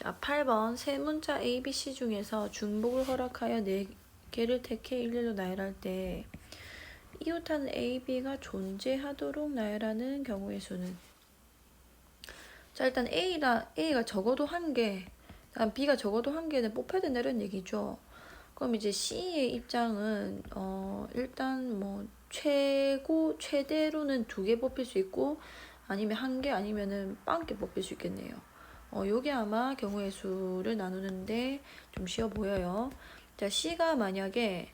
자, 8번 세 문자 A, B, C 중에서 중복을 허락하여 4개를 택해 일렬로 나열할 때 이웃하는 A, B가 존재하도록 나열하는 경우의 수는 자 일단 A라, A가 적어도 한 개, 다음 B가 적어도 한 개는 뽑혀야 된다는 얘기죠. 그럼 이제 C의 입장은 어 일단 뭐 최고 최대로는 두 개 뽑힐 수 있고 아니면 한 개 아니면은 빵개 뽑힐 수 있겠네요. 어 요게 아마 경우의 수를 나누는데 좀 쉬워 보여요. 자 C가 만약에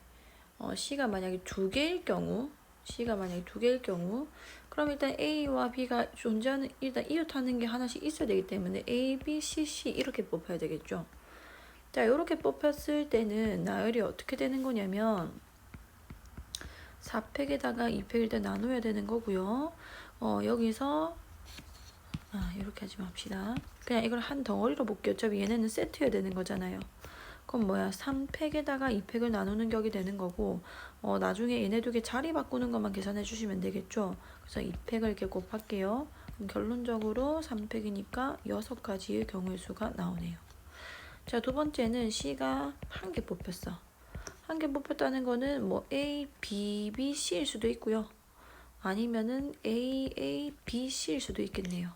어 C가 만약에 두 개일 경우 C가 만약에 두 개일 경우 그럼 일단 A와 B가 존재하는 일단 이웃하는 게 하나씩 있어야 되기 때문에 A, B, C, C 이렇게 뽑아야 되겠죠. 자, 이렇게 뽑혔을 때는 나열이 어떻게 되는 거냐면 4팩에다가 2팩 일단 나눠야 되는 거고요. 어, 여기서 아, 이렇게 하지 맙시다. 그냥 이걸 한 덩어리로 볼게요. 어차피 얘네는 세트여야 되는 거잖아요. 그럼 뭐야? 3팩에다가 2팩을 나누는 격이 되는 거고 어, 나중에 얘네 두 개 자리 바꾸는 것만 계산해 주시면 되겠죠. 그래서 2팩을 이렇게 곱할게요. 그럼 결론적으로 3팩이니까 6가지의 경우의 수가 나오네요. 자, 두 번째는 C가 한 개 뽑혔어. 한 개 뽑혔다는 거는 뭐 A, B, B, C일 수도 있고요. 아니면은 A, A, B, C일 수도 있겠네요.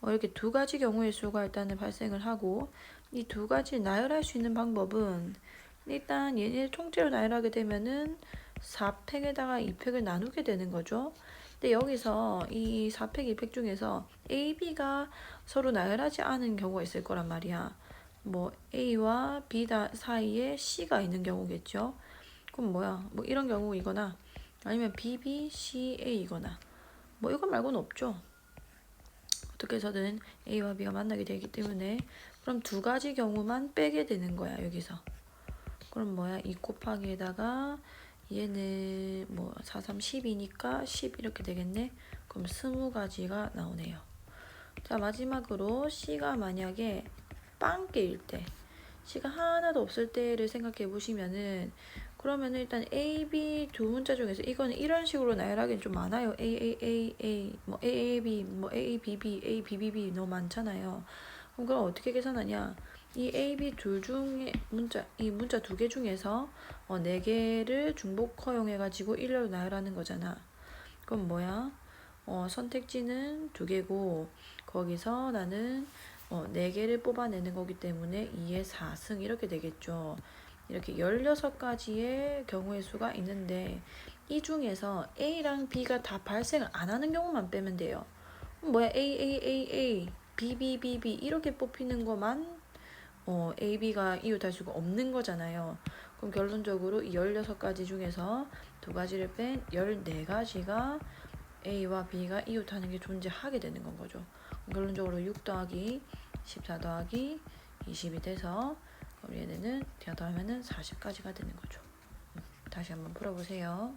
어, 이렇게 두 가지 경우의 수가 일단은 발생을 하고 이 두 가지 나열할 수 있는 방법은 일단 얘네 통째로 나열하게 되면은 4팩에다가 2팩을 나누게 되는 거죠. 근데 여기서 이 4팩, 2팩 중에서 A, B가 서로 나열하지 않은 경우가 있을 거란 말이야. 뭐 A와 B 다 사이에 C가 있는 경우겠죠. 그럼 뭐야? 뭐 이런 경우이거나 아니면 B, B, C, A이거나 뭐 이거 말고는 없죠. 어떻게 해서든 A와 B가 만나게 되기 때문에 그럼 두 가지 경우만 빼게 되는 거야 여기서. 그럼 뭐야? 2 곱하기에다가 얘는 뭐 4, 3, 10이니까 10 이렇게 되겠네. 그럼 20가지가 나오네요. 자 마지막으로 C가 만약에 빵개일 때 C가 하나도 없을 때를 생각해 보시면은 그러면 일단 A, B 두 문자 중에서 이거는 이런 식으로 나열하기는 좀 많아요. A, A, A, A, 뭐 A, A, B, 뭐 A, A, B, B, A, B, B, B 너무 많잖아요. 그럼 그럼 어떻게 계산하냐? 이 A, B 둘 중에 문자 이 문자 두 개 중에서 어, 네 개를 중복 허용해 가지고 일렬로 나열하는 거잖아. 그럼 뭐야? 어, 선택지는 두 개고 거기서 나는 어, 4개를 뽑아내는 거기 때문에 2의 4승 이렇게 되겠죠. 이렇게 16가지의 경우의 수가 있는데 이 중에서 A랑 B가 다 발생을 안 하는 경우만 빼면 돼요. 뭐야 A, A, A, A, B, B, B, B 이렇게 뽑히는 것만 어, A, B가 이웃할 수가 없는 거잖아요. 그럼 결론적으로 이 16가지 중에서 두 가지를 뺀 14가지가 A와 B가 이웃하는 게 존재하게 되는 건 거죠. 결론적으로 6 더하기 14 더하기 20이 돼서 그럼 얘네는 제가 더하면은 40까지가 되는 거죠. 음, 다시 한번 풀어보세요.